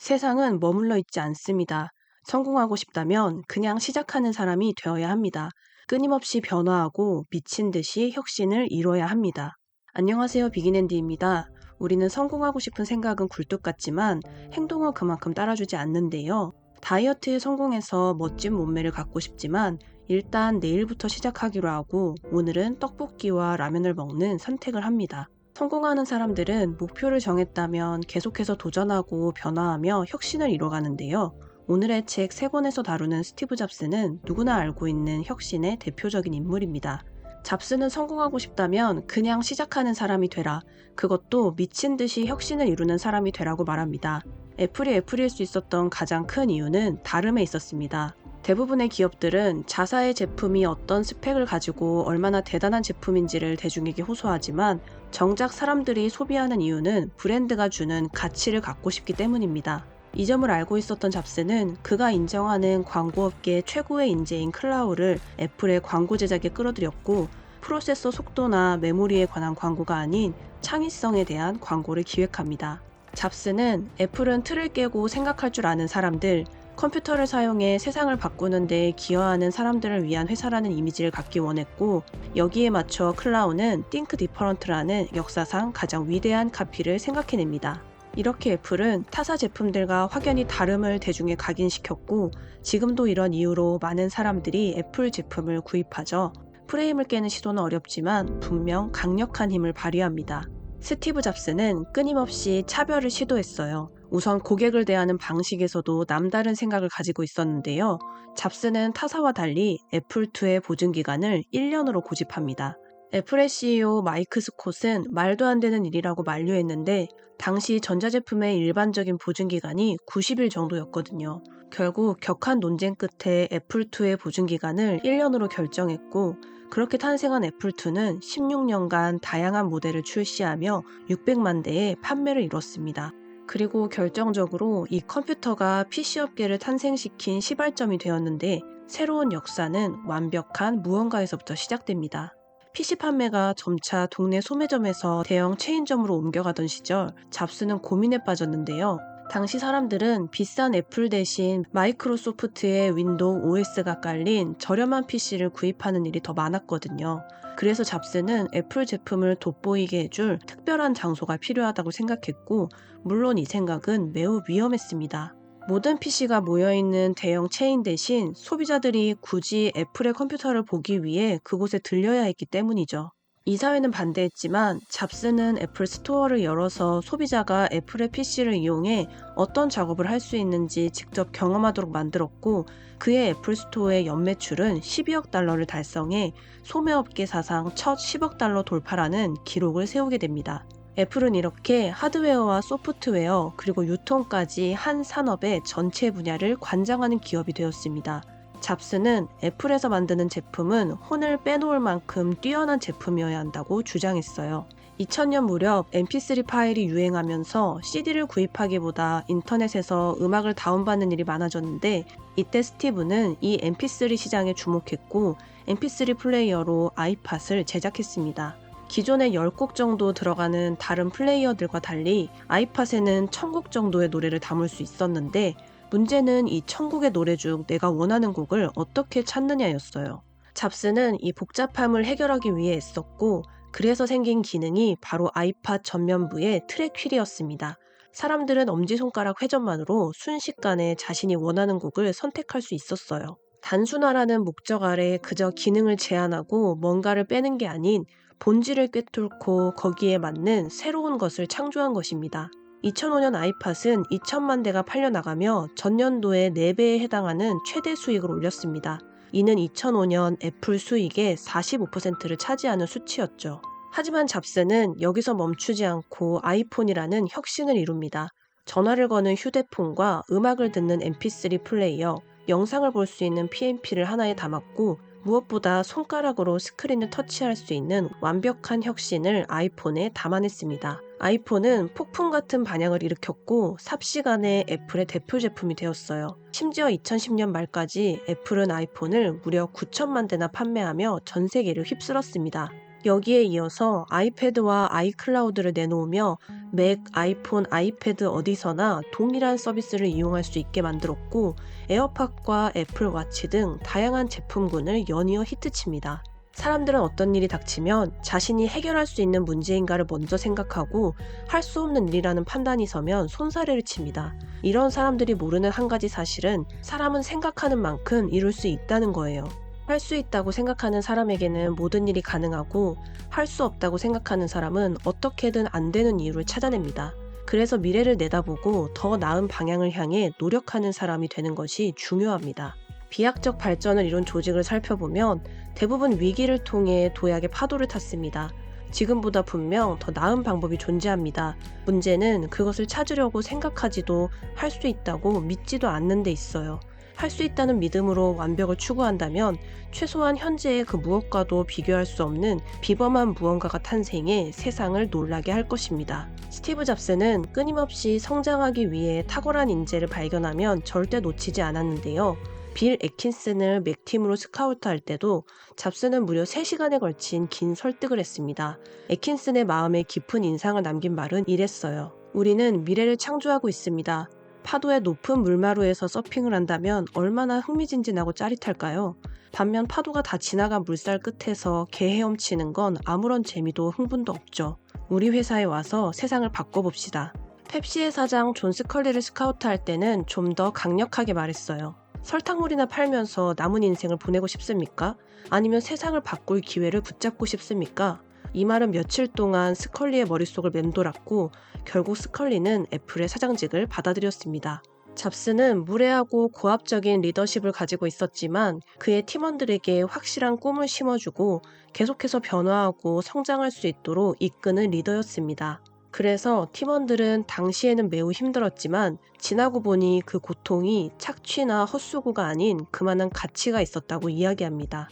세상은 머물러 있지 않습니다. 성공하고 싶다면 그냥 시작하는 사람이 되어야 합니다. 끊임없이 변화하고 미친 듯이 혁신을 이뤄야 합니다. 안녕하세요. 비긴앤디입니다. 우리는 성공하고 싶은 생각은 굴뚝 같지만 행동은 그만큼 따라주지 않는데요. 다이어트에 성공해서 멋진 몸매를 갖고 싶지만 일단 내일부터 시작하기로 하고 오늘은 떡볶이와 라면을 먹는 선택을 합니다. 성공하는 사람들은 목표를 정했다면 계속해서 도전하고 변화하며 혁신을 이뤄가는데요. 오늘의 책세 권에서 다루는 스티브 잡스는 누구나 알고 있는 혁신의 대표적인 인물입니다. 잡스는 성공하고 싶다면 그냥 시작하는 사람이 되라. 그것도 미친 듯이 혁신을 이루는 사람이 되라고 말합니다. 애플이 애플일 수 있었던 가장 큰 이유는 다름에 있었습니다. 대부분의 기업들은 자사의 제품이 어떤 스펙을 가지고 얼마나 대단한 제품인지를 대중에게 호소하지만 정작 사람들이 소비하는 이유는 브랜드가 주는 가치를 갖고 싶기 때문입니다. 이 점을 알고 있었던 잡스는 그가 인정하는 광고업계 최고의 인재인 클라우를 애플의 광고 제작에 끌어들였고 프로세서 속도나 메모리에 관한 광고가 아닌 창의성에 대한 광고를 기획합니다. 잡스는 애플은 틀을 깨고 생각할 줄 아는 사람들, 컴퓨터를 사용해 세상을 바꾸는 데 기여하는 사람들을 위한 회사라는 이미지를 갖기 원했고 여기에 맞춰 클라우는 띵크 디퍼런트라는 역사상 가장 위대한 카피를 생각해냅니다. 이렇게 애플은 타사 제품들과 확연히 다름을 대중에 각인시켰고 지금도 이런 이유로 많은 사람들이 애플 제품을 구입하죠. 프레임을 깨는 시도는 어렵지만 분명 강력한 힘을 발휘합니다. 스티브 잡스는 끊임없이 차별을 시도했어요. 우선 고객을 대하는 방식에서도 남다른 생각을 가지고 있었는데요. 잡스는 타사와 달리 애플2의 보증 기간을 1년으로 고집합니다. 애플의 CEO 마이크 스콧은 말도 안 되는 일이라고 만류했는데 당시 전자제품의 일반적인 보증 기간이 90일 정도였거든요. 결국 격한 논쟁 끝에 애플2의 보증 기간을 1년으로 결정했고 그렇게 탄생한 애플2는 16년간 다양한 모델을 출시하며 600만 대의 판매를 이뤘습니다. 그리고 결정적으로 이 컴퓨터가 PC 업계를 탄생시킨 시발점이 되었는데 새로운 역사는 완벽한 무언가에서부터 시작됩니다. PC 판매가 점차 동네 소매점에서 대형 체인점으로 옮겨가던 시절 잡스는 고민에 빠졌는데요. 당시 사람들은 비싼 애플 대신 마이크로소프트의 윈도우 OS가 깔린 저렴한 PC를 구입하는 일이 더 많았거든요. 그래서 잡스는 애플 제품을 돋보이게 해줄 특별한 장소가 필요하다고 생각했고, 물론 이 생각은 매우 위험했습니다. 모든 PC가 모여있는 대형 체인 대신 소비자들이 굳이 애플의 컴퓨터를 보기 위해 그곳에 들려야 했기 때문이죠. 이사회는 반대했지만 잡스는 애플 스토어를 열어서 소비자가 애플의 PC를 이용해 어떤 작업을 할 수 있는지 직접 경험하도록 만들었고 그의 애플 스토어의 연매출은 12억 달러를 달성해 소매업계 사상 첫 10억 달러 돌파라는 기록을 세우게 됩니다. 애플은 이렇게 하드웨어와 소프트웨어 그리고 유통까지 한 산업의 전체 분야를 관장하는 기업이 되었습니다. 잡스는 애플에서 만드는 제품은 혼을 빼놓을 만큼 뛰어난 제품이어야 한다고 주장했어요. 2000년 무렵 mp3 파일이 유행하면서 CD를 구입하기보다 인터넷에서 음악을 다운받는 일이 많아졌는데 이때 스티브는 이 mp3 시장에 주목했고 mp3 플레이어로 아이팟을 제작했습니다. 기존에 10곡 정도 들어가는 다른 플레이어들과 달리 아이팟에는 1000곡 정도의 노래를 담을 수 있었는데 문제는 이 천국의 노래 중 내가 원하는 곡을 어떻게 찾느냐였어요. 잡스는 이 복잡함을 해결하기 위해 애썼고 그래서 생긴 기능이 바로 아이팟 전면부의 트랙 휠이었습니다. 사람들은 엄지손가락 회전만으로 순식간에 자신이 원하는 곡을 선택할 수 있었어요. 단순화라는 목적 아래 그저 기능을 제한하고 뭔가를 빼는 게 아닌 본질을 꿰뚫고 거기에 맞는 새로운 것을 창조한 것입니다. 2005년 아이팟은 2천만 대가 팔려나가며 전년도의 4배에 해당하는 최대 수익을 올렸습니다. 이는 2005년 애플 수익의 45%를 차지하는 수치였죠. 하지만 잡스는 여기서 멈추지 않고 아이폰이라는 혁신을 이룹니다. 전화를 거는 휴대폰과 음악을 듣는 mp3 플레이어, 영상을 볼 수 있는 PMP를 하나에 담았고 무엇보다 손가락으로 스크린을 터치할 수 있는 완벽한 혁신을 아이폰에 담아냈습니다. 아이폰은 폭풍 같은 반향을 일으켰고 삽시간에 애플의 대표 제품이 되었어요. 심지어 2010년 말까지 애플은 아이폰을 무려 9천만 대나 판매하며 전 세계를 휩쓸었습니다. 여기에 이어서 아이패드와 아이클라우드를 내놓으며 맥, 아이폰, 아이패드 어디서나 동일한 서비스를 이용할 수 있게 만들었고 에어팟과 애플 와치 등 다양한 제품군을 연이어 히트칩니다. 사람들은 어떤 일이 닥치면 자신이 해결할 수 있는 문제인가를 먼저 생각하고 할 수 없는 일이라는 판단이 서면 손사래를 칩니다. 이런 사람들이 모르는 한 가지 사실은 사람은 생각하는 만큼 이룰 수 있다는 거예요. 할 수 있다고 생각하는 사람에게는 모든 일이 가능하고 할 수 없다고 생각하는 사람은 어떻게든 안 되는 이유를 찾아냅니다. 그래서 미래를 내다보고 더 나은 방향을 향해 노력하는 사람이 되는 것이 중요합니다. 비약적 발전을 이룬 조직을 살펴보면 대부분 위기를 통해 도약의 파도를 탔습니다. 지금보다 분명 더 나은 방법이 존재합니다. 문제는 그것을 찾으려고 생각하지도 할 수 있다고 믿지도 않는 데 있어요. 할 수 있다는 믿음으로 완벽을 추구한다면 최소한 현재의 그 무엇과도 비교할 수 없는 비범한 무언가가 탄생해 세상을 놀라게 할 것입니다. 스티브 잡스는 끊임없이 성장하기 위해 탁월한 인재를 발견하면 절대 놓치지 않았는데요. 빌 애킨슨을 맥팀으로 스카우트할 때도 잡스는 무려 3시간에 걸친 긴 설득을 했습니다. 애킨슨의 마음에 깊은 인상을 남긴 말은 이랬어요. 우리는 미래를 창조하고 있습니다. 파도의 높은 물마루에서 서핑을 한다면 얼마나 흥미진진하고 짜릿할까요? 반면 파도가 다 지나간 물살 끝에서 개 헤엄치는 건 아무런 재미도 흥분도 없죠. 우리 회사에 와서 세상을 바꿔봅시다. 펩시의 사장 존 스컬리를 스카우트할 때는 좀 더 강력하게 말했어요. 설탕물이나 팔면서 남은 인생을 보내고 싶습니까? 아니면 세상을 바꿀 기회를 붙잡고 싶습니까? 이 말은 며칠 동안 스컬리의 머릿속을 맴돌았고 결국 스컬리는 애플의 사장직을 받아들였습니다. 잡스는 무례하고 고압적인 리더십을 가지고 있었지만 그의 팀원들에게 확실한 꿈을 심어주고 계속해서 변화하고 성장할 수 있도록 이끄는 리더였습니다. 그래서 팀원들은 당시에는 매우 힘들었지만 지나고 보니 그 고통이 착취나 헛수고가 아닌 그만한 가치가 있었다고 이야기합니다.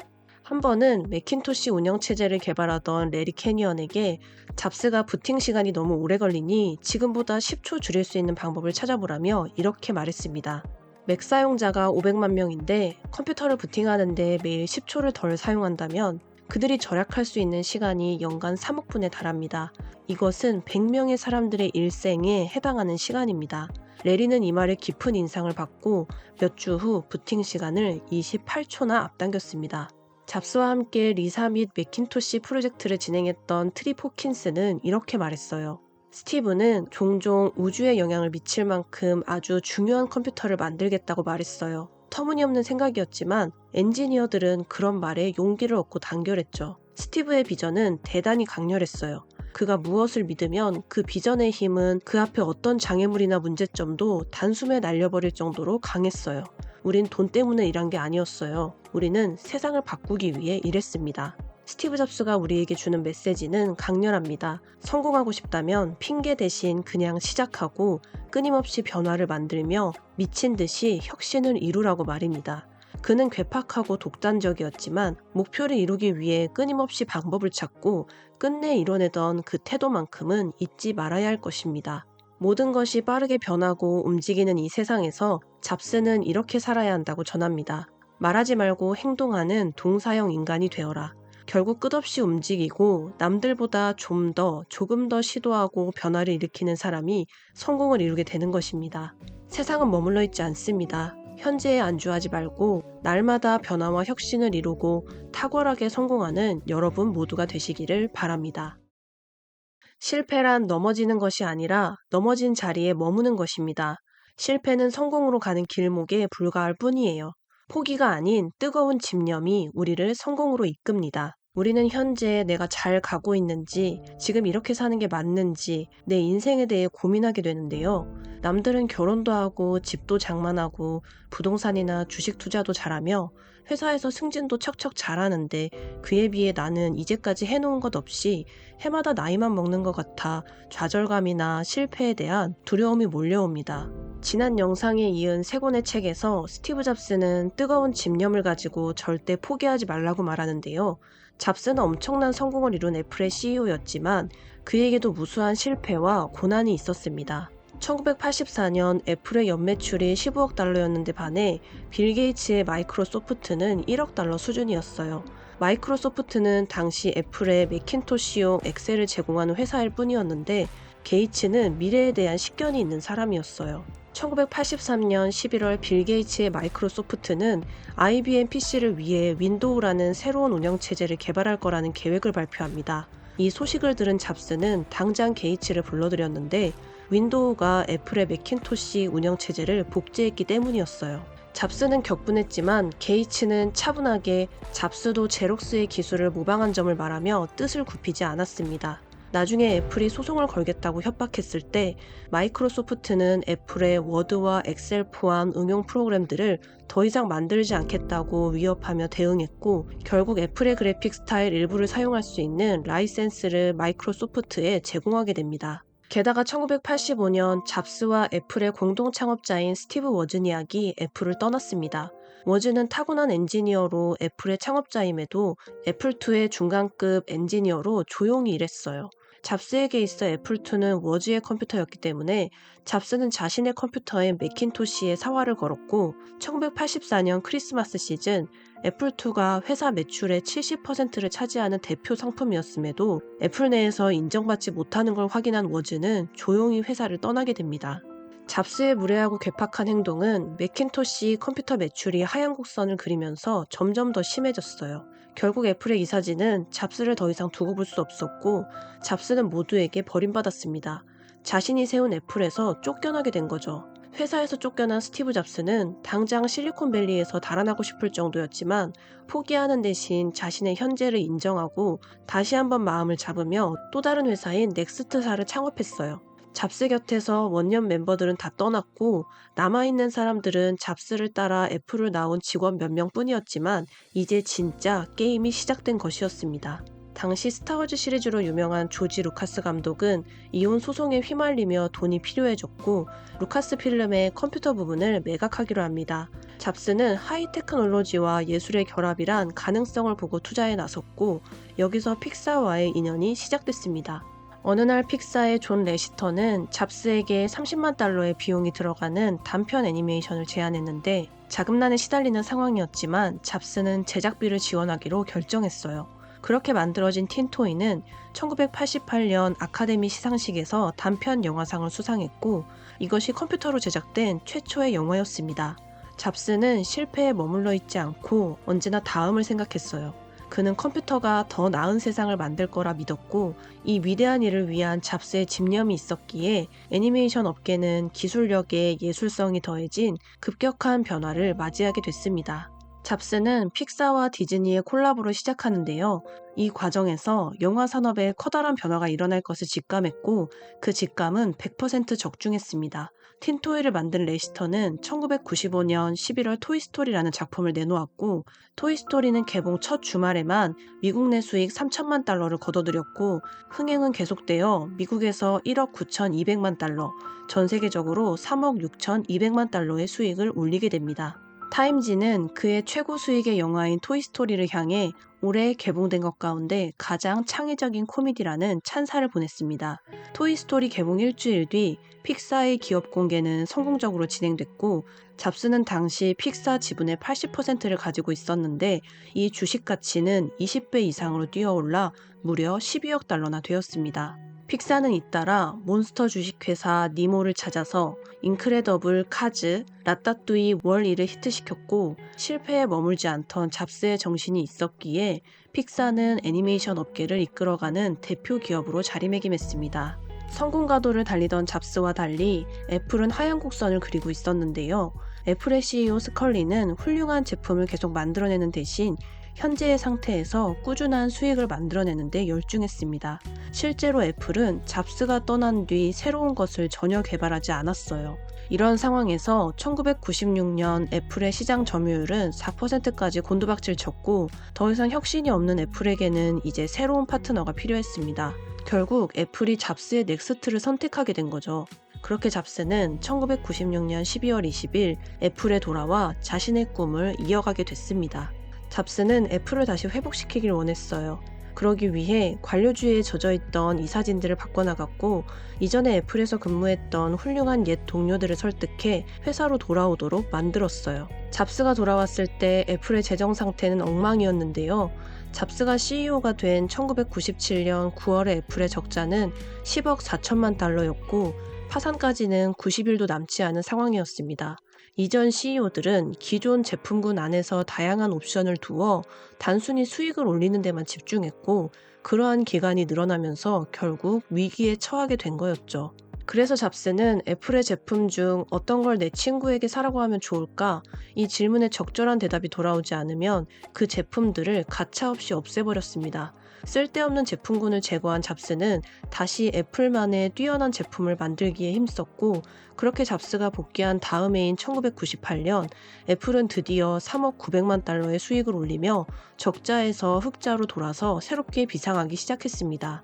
한 번은 맥킨토시 운영체제를 개발하던 레리 캐니언에게 잡스가 부팅 시간이 너무 오래 걸리니 지금보다 10초 줄일 수 있는 방법을 찾아보라며 이렇게 말했습니다. 맥 사용자가 500만 명인데 컴퓨터를 부팅하는데 매일 10초를 덜 사용한다면 그들이 절약할 수 있는 시간이 연간 3억 분에 달합니다. 이것은 100명의 사람들의 일생에 해당하는 시간입니다. 레리는 이 말에 깊은 인상을 받고 몇 주 후 부팅 시간을 28초나 앞당겼습니다. 잡스와 함께 리사 및 맥킨토시 프로젝트를 진행했던 트리 포킨스는 이렇게 말했어요. 스티브는 종종 우주에 영향을 미칠 만큼 아주 중요한 컴퓨터를 만들겠다고 말했어요. 터무니없는 생각이었지만 엔지니어들은 그런 말에 용기를 얻고 단결했죠. 스티브의 비전은 대단히 강렬했어요. 그가 무엇을 믿으면 그 비전의 힘은 그 앞에 어떤 장애물이나 문제점도 단숨에 날려버릴 정도로 강했어요. 우린 돈 때문에 일한 게 아니었어요. 우리는 세상을 바꾸기 위해 일했습니다. 스티브 잡스가 우리에게 주는 메시지는 강렬합니다. 성공하고 싶다면 핑계 대신 그냥 시작하고 끊임없이 변화를 만들며 미친 듯이 혁신을 이루라고 말입니다. 그는 괴팍하고 독단적이었지만 목표를 이루기 위해 끊임없이 방법을 찾고 끝내 이뤄내던 그 태도만큼은 잊지 말아야 할 것입니다. 모든 것이 빠르게 변하고 움직이는 이 세상에서 잡스는 이렇게 살아야 한다고 전합니다. 말하지 말고 행동하는 동사형 인간이 되어라. 결국 끝없이 움직이고 남들보다 좀 더 조금 더 시도하고 변화를 일으키는 사람이 성공을 이루게 되는 것입니다. 세상은 머물러 있지 않습니다. 현재에 안주하지 말고 날마다 변화와 혁신을 이루고 탁월하게 성공하는 여러분 모두가 되시기를 바랍니다. 실패란 넘어지는 것이 아니라 넘어진 자리에 머무는 것입니다. 실패는 성공으로 가는 길목에 불과할 뿐이에요. 포기가 아닌 뜨거운 집념이 우리를 성공으로 이끕니다. 우리는 현재 내가 잘 가고 있는지, 지금 이렇게 사는 게 맞는지, 내 인생에 대해 고민하게 되는데요. 남들은 결혼도 하고, 집도 장만하고, 부동산이나 주식 투자도 잘하며, 회사에서 승진도 척척 잘하는데, 그에 비해 나는 이제까지 해놓은 것 없이 해마다 나이만 먹는 것 같아 좌절감이나 실패에 대한 두려움이 몰려옵니다. 지난 영상에 이은 세 권의 책에서 스티브 잡스는 뜨거운 집념을 가지고 절대 포기하지 말라고 말하는데요. 잡스는 엄청난 성공을 이룬 애플의 CEO였지만 그에게도 무수한 실패와 고난이 있었습니다. 1984년 애플의 연매출이 15억 달러였는데 반해 빌 게이츠의 마이크로소프트는 1억 달러 수준이었어요. 마이크로소프트는 당시 애플의 매킨토시용 엑셀을 제공하는 회사일 뿐이었는데 게이츠는 미래에 대한 식견이 있는 사람이었어요. 1983년 11월 빌 게이츠의 마이크로소프트는 IBM PC를 위해 윈도우라는 새로운 운영체제를 개발할 거라는 계획을 발표합니다. 이 소식을 들은 잡스는 당장 게이츠를 불러들였는데 윈도우가 애플의 매킨토시 운영체제를 복제했기 때문이었어요. 잡스는 격분했지만 게이츠는 차분하게 잡스도 제록스의 기술을 모방한 점을 말하며 뜻을 굽히지 않았습니다. 나중에 애플이 소송을 걸겠다고 협박했을 때 마이크로소프트는 애플의 워드와 엑셀 포함 응용 프로그램들을 더 이상 만들지 않겠다고 위협하며 대응했고 결국 애플의 그래픽 스타일 일부를 사용할 수 있는 라이센스를 마이크로소프트에 제공하게 됩니다. 게다가 1985년 잡스와 애플의 공동 창업자인 스티브 워즈니악이 애플을 떠났습니다. 워즈는 타고난 엔지니어로 애플의 창업자임에도 애플2의 중간급 엔지니어로 조용히 일했어요. 잡스에게 있어 애플2는 워즈의 컴퓨터였기 때문에 잡스는 자신의 컴퓨터에 매킨토시에 사활을 걸었고 1984년 크리스마스 시즌 애플2가 회사 매출의 70%를 차지하는 대표 상품이었음에도 애플 내에서 인정받지 못하는 걸 확인한 워즈는 조용히 회사를 떠나게 됩니다. 잡스의 무례하고 괴팍한 행동은 매킨토시 컴퓨터 매출이 하얀 곡선을 그리면서 점점 더 심해졌어요. 결국 애플의 이 사진은 잡스를 더 이상 두고 볼 수 없었고 잡스는 모두에게 버림받았습니다. 자신이 세운 애플에서 쫓겨나게 된 거죠. 회사에서 쫓겨난 스티브 잡스는 당장 실리콘밸리에서 달아나고 싶을 정도였지만 포기하는 대신 자신의 현재를 인정하고 다시 한번 마음을 잡으며 또 다른 회사인 넥스트사를 창업했어요. 잡스 곁에서 원년 멤버들은 다 떠났고 남아있는 사람들은 잡스를 따라 애플을 나온 직원 몇 명뿐이었지만 이제 진짜 게임이 시작된 것이었습니다. 당시 스타워즈 시리즈로 유명한 조지 루카스 감독은 이혼 소송에 휘말리며 돈이 필요해졌고 루카스 필름의 컴퓨터 부분을 매각하기로 합니다. 잡스는 하이 테크놀로지와 예술의 결합이란 가능성을 보고 투자에 나섰고 여기서 픽사와의 인연이 시작됐습니다. 어느 날 픽사의 존 레시터는 잡스에게 30만 달러의 비용이 들어가는 단편 애니메이션을 제안했는데 자금난에 시달리는 상황이었지만 잡스는 제작비를 지원하기로 결정했어요. 그렇게 만들어진 틴토이는 1988년 아카데미 시상식에서 단편 영화상을 수상했고 이것이 컴퓨터로 제작된 최초의 영화였습니다. 잡스는 실패에 머물러 있지 않고 언제나 다음을 생각했어요. 그는 컴퓨터가 더 나은 세상을 만들 거라 믿었고 이 위대한 일을 위한 잡스의 집념이 있었기에 애니메이션 업계는 기술력에 예술성이 더해진 급격한 변화를 맞이하게 됐습니다. 잡스는 픽사와 디즈니의 콜라보를 시작하는데요. 이 과정에서 영화 산업에 커다란 변화가 일어날 것을 직감했고 그 직감은 100% 적중했습니다. 틴토이를 만든 레시터는 1995년 11월 토이스토리라는 작품을 내놓았고 토이스토리는 개봉 첫 주말에만 미국 내 수익 3천만 달러를 거둬들였고 흥행은 계속되어 미국에서 1억 9,200만 달러, 전 세계적으로 3억 6,200만 달러의 수익을 올리게 됩니다. 타임지는 그의 최고 수익의 영화인 토이스토리를 향해 올해 개봉된 것 가운데 가장 창의적인 코미디라는 찬사를 보냈습니다. 토이스토리 개봉 일주일 뒤 픽사의 기업 공개는 성공적으로 진행됐고 잡스는 당시 픽사 지분의 80%를 가지고 있었는데 이 주식 가치는 20배 이상으로 뛰어올라 무려 12억 달러나 되었습니다. 픽사는 잇따라 몬스터 주식회사 니모를 찾아서 인크레더블 카즈, 라따뚜이 월 1을 히트시켰고 실패에 머물지 않던 잡스의 정신이 있었기에 픽사는 애니메이션 업계를 이끌어가는 대표 기업으로 자리매김했습니다. 성공 가도를 달리던 잡스와 달리 애플은 하얀 곡선을 그리고 있었는데요. 애플의 CEO 스컬리는 훌륭한 제품을 계속 만들어내는 대신 현재의 상태에서 꾸준한 수익을 만들어내는데 열중했습니다. 실제로 애플은 잡스가 떠난 뒤 새로운 것을 전혀 개발하지 않았어요. 이런 상황에서 1996년 애플의 시장 점유율은 4%까지 곤두박질 쳤고 더 이상 혁신이 없는 애플에게는 이제 새로운 파트너가 필요했습니다. 결국 애플이 잡스의 넥스트를 선택하게 된 거죠. 그렇게 잡스는 1996년 12월 20일 애플에 돌아와 자신의 꿈을 이어가게 됐습니다. 잡스는 애플을 다시 회복시키길 원했어요. 그러기 위해 관료주의에 젖어 있던 이 사진들을 바꿔나갔고 이전에 애플에서 근무했던 훌륭한 옛 동료들을 설득해 회사로 돌아오도록 만들었어요. 잡스가 돌아왔을 때 애플의 재정 상태는 엉망이었는데요. 잡스가 CEO가 된 1997년 9월의 애플의 적자는 10억 4천만 달러였고 파산까지는 90일도 남지 않은 상황이었습니다. 이전 CEO들은 기존 제품군 안에서 다양한 옵션을 두어 단순히 수익을 올리는 데만 집중했고 그러한 기간이 늘어나면서 결국 위기에 처하게 된 거였죠. 그래서 잡스는 애플의 제품 중 어떤 걸 내 친구에게 사라고 하면 좋을까? 이 질문에 적절한 대답이 돌아오지 않으면 그 제품들을 가차없이 없애버렸습니다. 쓸데없는 제품군을 제거한 잡스는 다시 애플만의 뛰어난 제품을 만들기에 힘썼고 그렇게 잡스가 복귀한 다음 해인 1998년 애플은 드디어 3억 900만 달러의 수익을 올리며 적자에서 흑자로 돌아서 새롭게 비상하기 시작했습니다.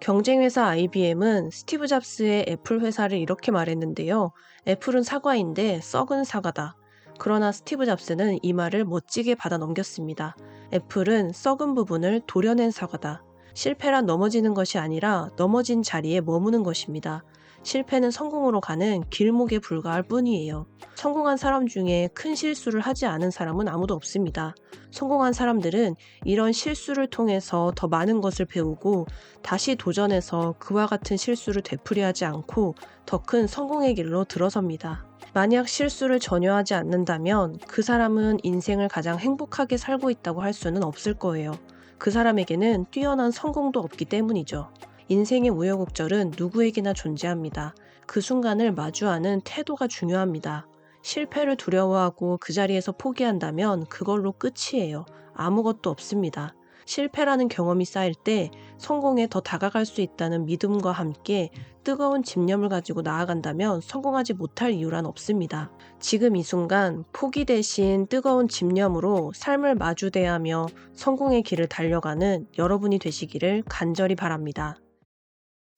경쟁회사 IBM은 스티브 잡스의 애플 회사를 이렇게 말했는데요. 애플은 사과인데 썩은 사과다. 그러나 스티브 잡스는 이 말을 멋지게 받아 넘겼습니다. 애플은 썩은 부분을 도려낸 사과다. 실패란 넘어지는 것이 아니라 넘어진 자리에 머무는 것입니다. 실패는 성공으로 가는 길목에 불과할 뿐이에요. 성공한 사람 중에 큰 실수를 하지 않은 사람은 아무도 없습니다. 성공한 사람들은 이런 실수를 통해서 더 많은 것을 배우고 다시 도전해서 그와 같은 실수를 되풀이하지 않고 더 큰 성공의 길로 들어섭니다. 만약 실수를 전혀 하지 않는다면 그 사람은 인생을 가장 행복하게 살고 있다고 할 수는 없을 거예요. 그 사람에게는 뛰어난 성공도 없기 때문이죠. 인생의 우여곡절은 누구에게나 존재합니다. 그 순간을 마주하는 태도가 중요합니다. 실패를 두려워하고 그 자리에서 포기한다면 그걸로 끝이에요. 아무것도 없습니다. 실패라는 경험이 쌓일 때 성공에 더 다가갈 수 있다는 믿음과 함께 뜨거운 집념을 가지고 나아간다면 성공하지 못할 이유란 없습니다. 지금 이 순간 포기 대신 뜨거운 집념으로 삶을 마주대하며 성공의 길을 달려가는 여러분이 되시기를 간절히 바랍니다.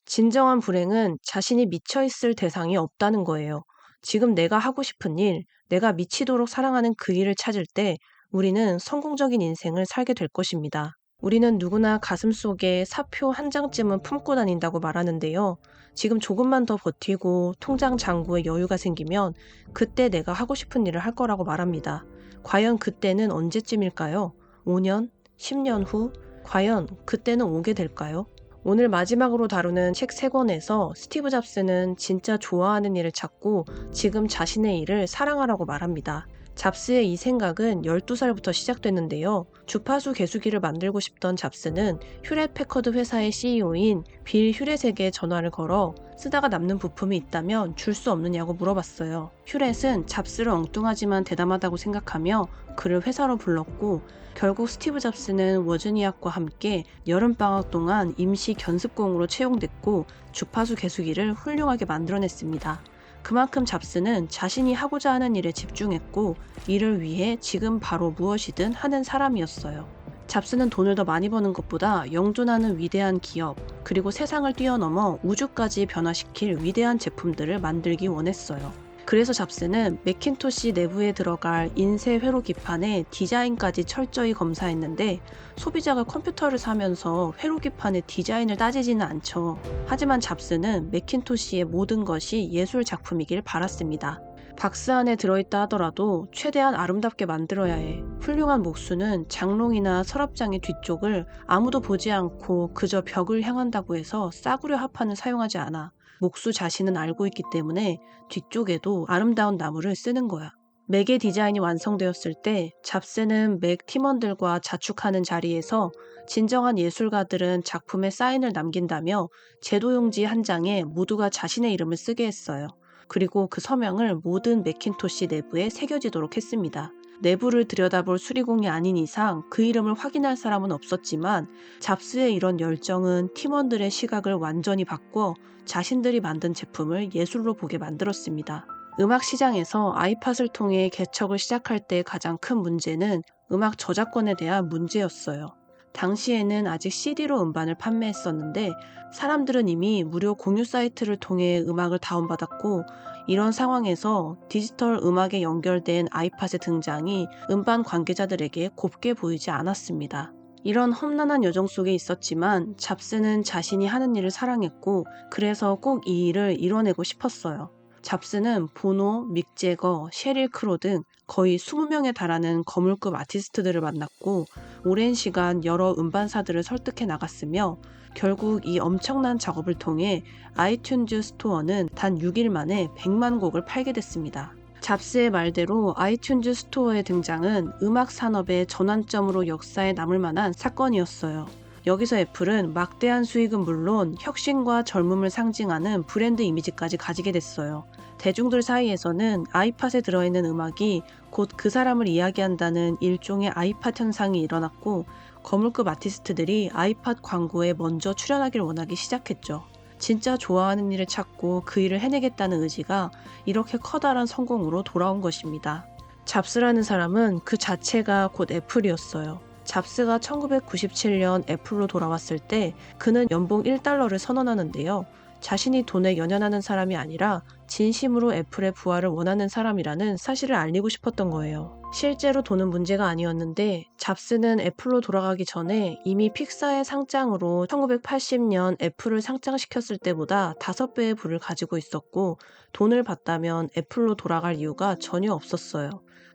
진정한 불행은 자신이 미쳐있을 대상이 없다는 거예요. 지금 내가 하고 싶은 일, 내가 미치도록 사랑하는 그 일을 찾을 때 우리는 성공적인 인생을 살게 될 것입니다. 우리는 누구나 가슴 속에 사표 한 장쯤은 품고 다닌다고 말하는데요. 지금 조금만 더 버티고 통장 잔고에 여유가 생기면 그때 내가 하고 싶은 일을 할 거라고 말합니다. 과연 그때는 언제쯤일까요? 5년? 10년 후? 과연 그때는 오게 될까요? 오늘 마지막으로 다루는 책 3권에서 스티브 잡스는 진짜 좋아하는 일을 찾고 지금 자신의 일을 사랑하라고 말합니다. 잡스의 이 생각은 12살부터 시작됐는데요. 주파수 개수기를 만들고 싶던 잡스는 휴렛 패커드 회사의 CEO인 빌 휴렛에게 전화를 걸어 쓰다가 남는 부품이 있다면 줄 수 없느냐고 물어봤어요. 휴렛은 잡스를 엉뚱하지만 대담하다고 생각하며 그를 회사로 불렀고 결국 스티브 잡스는 워즈니악과 함께 여름방학 동안 임시 견습공으로 채용됐고 주파수 개수기를 훌륭하게 만들어냈습니다. 그만큼 잡스는 자신이 하고자 하는 일에 집중했고 이를 위해 지금 바로 무엇이든 하는 사람이었어요. 잡스는 돈을 더 많이 버는 것보다 영존하는 위대한 기업, 그리고 세상을 뛰어넘어 우주까지 변화시킬 위대한 제품들을 만들기 원했어요. 그래서 잡스는 맥킨토시 내부에 들어갈 인쇄 회로 기판의 디자인까지 철저히 검사했는데 소비자가 컴퓨터를 사면서 회로 기판의 디자인을 따지지는 않죠. 하지만 잡스는 맥킨토시의 모든 것이 예술 작품이길 바랐습니다. 박스 안에 들어있다 하더라도 최대한 아름답게 만들어야 해. 훌륭한 목수는 장롱이나 서랍장의 뒤쪽을 아무도 보지 않고 그저 벽을 향한다고 해서 싸구려 합판을 사용하지 않아. 목수 자신은 알고 있기 때문에 뒤쪽에도 아름다운 나무를 쓰는 거야. 맥의 디자인이 완성되었을 때 잡스는 맥 팀원들과 자축하는 자리에서 진정한 예술가들은 작품에 사인을 남긴다며 제도용지 한 장에 모두가 자신의 이름을 쓰게 했어요. 그리고 그 서명을 모든 맥킨토시 내부에 새겨지도록 했습니다. 내부를 들여다볼 수리공이 아닌 이상 그 이름을 확인할 사람은 없었지만 잡스의 이런 열정은 팀원들의 시각을 완전히 바꿔 자신들이 만든 제품을 예술로 보게 만들었습니다. 음악 시장에서 아이팟을 통해 개척을 시작할 때 가장 큰 문제는 음악 저작권에 대한 문제였어요. 당시에는 아직 CD로 음반을 판매했었는데 사람들은 이미 무료 공유 사이트를 통해 음악을 다운받았고 이런 상황에서 디지털 음악에 연결된 아이팟의 등장이 음반 관계자들에게 곱게 보이지 않았습니다. 이런 험난한 여정 속에 있었지만 잡스는 자신이 하는 일을 사랑했고 그래서 꼭 이 일을 이뤄내고 싶었어요. 잡스는 보노, 믹 제거, 셰릴 크로 등 거의 20명에 달하는 거물급 아티스트들을 만났고 오랜 시간 여러 음반사들을 설득해 나갔으며 결국 이 엄청난 작업을 통해 아이튠즈 스토어는 단 6일 만에 100만 곡을 팔게 됐습니다. 잡스의 말대로 아이튠즈 스토어의 등장은 음악 산업의 전환점으로 역사에 남을 만한 사건이었어요. 여기서 애플은 막대한 수익은 물론 혁신과 젊음을 상징하는 브랜드 이미지까지 가지게 됐어요. 대중들 사이에서는 아이팟에 들어있는 음악이 곧 그 사람을 이야기한다는 일종의 아이팟 현상이 일어났고 거물급 아티스트들이 아이팟 광고에 먼저 출연하길 원하기 시작했죠. 진짜 좋아하는 일을 찾고 그 일을 해내겠다는 의지가 이렇게 커다란 성공으로 돌아온 것입니다. 잡스라는 사람은 그 자체가 곧 애플이었어요. 잡스가 1997년 애플로 돌아왔을 때 그는 연봉 1달러를 선언하는데요. 자신이 돈에 연연하는 사람이 아니라 진심으로 애플의 부활을 원하는 사람이라는 사실을 알리고 싶었던 거예요. 실제로 돈은 문제가 아니었는데 잡스는 애플로 돌아가기 전에 이미 픽사의 상장으로 1980년 애플을 상장시켰을 때보다 5배의 부를 가지고 있었고 돈을 받다면 애플로 돌아갈 이유가 전혀 없었어요.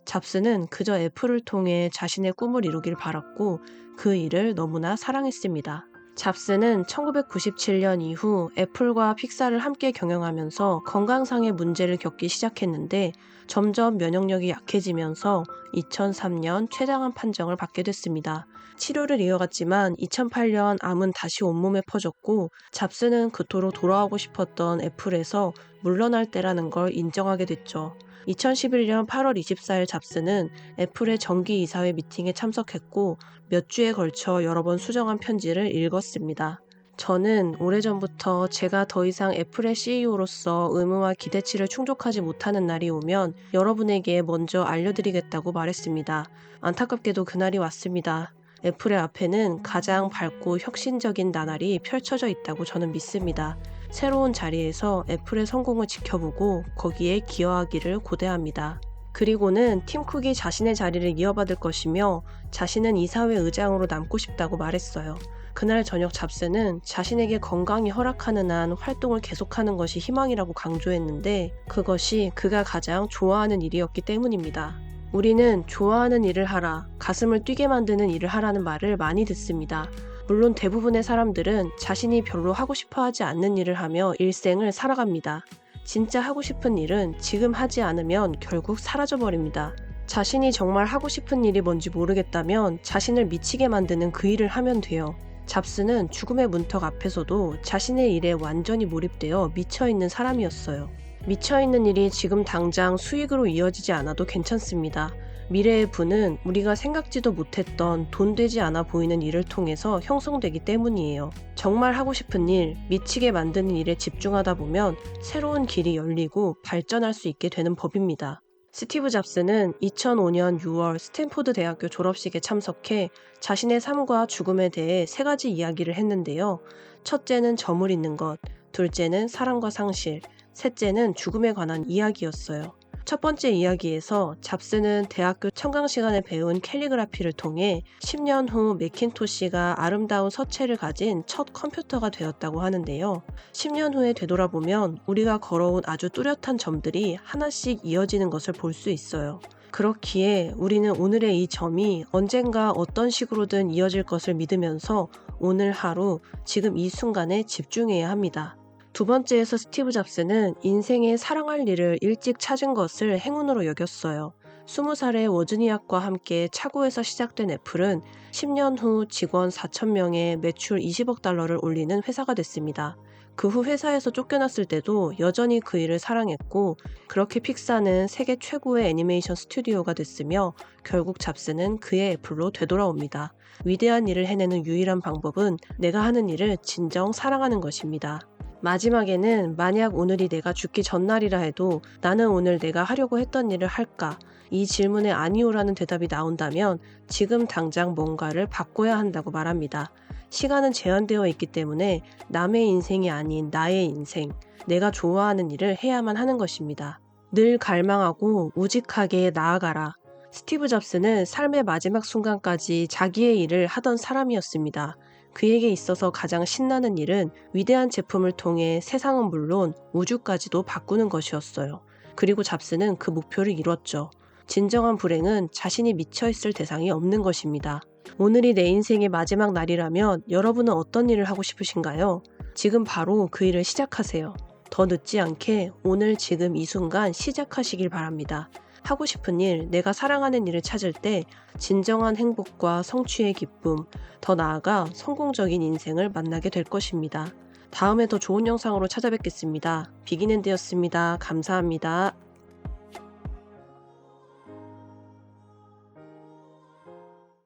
잡스는 그저 애플을 통해 자신의 꿈을 이루길 바랐고 그 일을 너무나 사랑했습니다. 잡스는 1997년 이후 애플과 픽사를 함께 경영하면서 건강상의 문제를 겪기 시작했는데 점점 면역력이 약해지면서 2003년 췌장암 판정을 받게 됐습니다. 치료를 이어갔지만 2008년 암은 다시 온몸에 퍼졌고 잡스는 그토록 돌아오고 싶었던 애플에서 물러날 때라는 걸 인정하게 됐죠. 2011년 8월 24일 잡스는 애플의 정기 이사회 미팅에 참석했고 몇 주에 걸쳐 여러 번 수정한 편지를 읽었습니다. 저는 오래전부터 제가 더 이상 애플의 CEO로서 의무와 기대치를 충족하지 못하는 날이 오면 여러분에게 먼저 알려드리겠다고 말했습니다. 안타깝게도 그날이 왔습니다. 애플의 앞에는 가장 밝고 혁신적인 나날이 펼쳐져 있다고 저는 믿습니다. 새로운 자리에서 애플의 성공을 지켜보고 거기에 기여하기를 고대합니다. 그리고는 팀 쿡이 자신의 자리를 이어받을 것이며 자신은 이사회 의장으로 남고 싶다고 말했어요. 그날 저녁 잡스는 자신에게 건강이 허락하는 한 활동을 계속하는 것이 희망이라고 강조했는데 그것이 그가 가장 좋아하는 일이었기 때문입니다. 우리는 좋아하는 일을 하라, 가슴을 뛰게 만드는 일을 하라는 말을 많이 듣습니다. 물론 대부분의 사람들은 자신이 별로 하고 싶어 하지 않는 일을 하며 일생을 살아갑니다. 진짜 하고 싶은 일은 지금 하지 않으면 결국 사라져버립니다. 자신이 정말 하고 싶은 일이 뭔지 모르겠다면 자신을 미치게 만드는 그 일을 하면 돼요. 잡스는 죽음의 문턱 앞에서도 자신의 일에 완전히 몰입되어 미쳐있는 사람이었어요. 미쳐있는 일이 지금 당장 수익으로 이어지지 않아도 괜찮습니다. 미래의 부는 우리가 생각지도 못했던 돈 되지 않아 보이는 일을 통해서 형성되기 때문이에요. 정말 하고 싶은 일, 미치게 만드는 일에 집중하다 보면 새로운 길이 열리고 발전할 수 있게 되는 법입니다. 스티브 잡스는 2005년 6월 스탠포드 대학교 졸업식에 참석해 자신의 삶과 죽음에 대해 세 가지 이야기를 했는데요. 첫째는 점을 잇는 것, 둘째는 사랑과 상실, 셋째는 죽음에 관한 이야기였어요. 첫 번째 이야기에서 잡스는 대학교 청강 시간에 배운 캘리그라피를 통해 10년 후 맥킨토시가 아름다운 서체를 가진 첫 컴퓨터가 되었다고 하는데요. 10년 후에 되돌아보면 우리가 걸어온 아주 뚜렷한 점들이 하나씩 이어지는 것을 볼 수 있어요. 그렇기에 우리는 오늘의 이 점이 언젠가 어떤 식으로든 이어질 것을 믿으면서 오늘 하루, 지금 이 순간에 집중해야 합니다. 두 번째에서 스티브 잡스는 인생에 사랑할 일을 일찍 찾은 것을 행운으로 여겼어요. 20살의 워즈니악과 함께 차고에서 시작된 애플은 10년 후 직원 4,000명에 매출 20억 달러를 올리는 회사가 됐습니다. 그 후 회사에서 쫓겨났을 때도 여전히 그 일을 사랑했고 그렇게 픽사는 세계 최고의 애니메이션 스튜디오가 됐으며 결국 잡스는 그의 애플로 되돌아옵니다. 위대한 일을 해내는 유일한 방법은 내가 하는 일을 진정 사랑하는 것입니다. 마지막에는 만약 오늘이 내가 죽기 전날이라 해도 나는 오늘 내가 하려고 했던 일을 할까? 이 질문에 아니오라는 대답이 나온다면 지금 당장 뭔가를 바꿔야 한다고 말합니다. 시간은 제한되어 있기 때문에 남의 인생이 아닌 나의 인생, 내가 좋아하는 일을 해야만 하는 것입니다. 늘 갈망하고 우직하게 나아가라. 스티브 잡스는 삶의 마지막 순간까지 자기의 일을 하던 사람이었습니다. 그에게 있어서 가장 신나는 일은 위대한 제품을 통해 세상은 물론 우주까지도 바꾸는 것이었어요. 그리고 잡스는 그 목표를 이뤘죠. 진정한 불행은 자신이 미쳐있을 대상이 없는 것입니다. 오늘이 내 인생의 마지막 날이라면 여러분은 어떤 일을 하고 싶으신가요? 지금 바로 그 일을 시작하세요. 더 늦지 않게 오늘 지금 이 순간 시작하시길 바랍니다. 하고 싶은 일, 내가 사랑하는 일을 찾을 때 진정한 행복과 성취의 기쁨, 더 나아가 성공적인 인생을 만나게 될 것입니다. 다음에 더 좋은 영상으로 찾아뵙겠습니다. 비기는데였습니다. 감사합니다.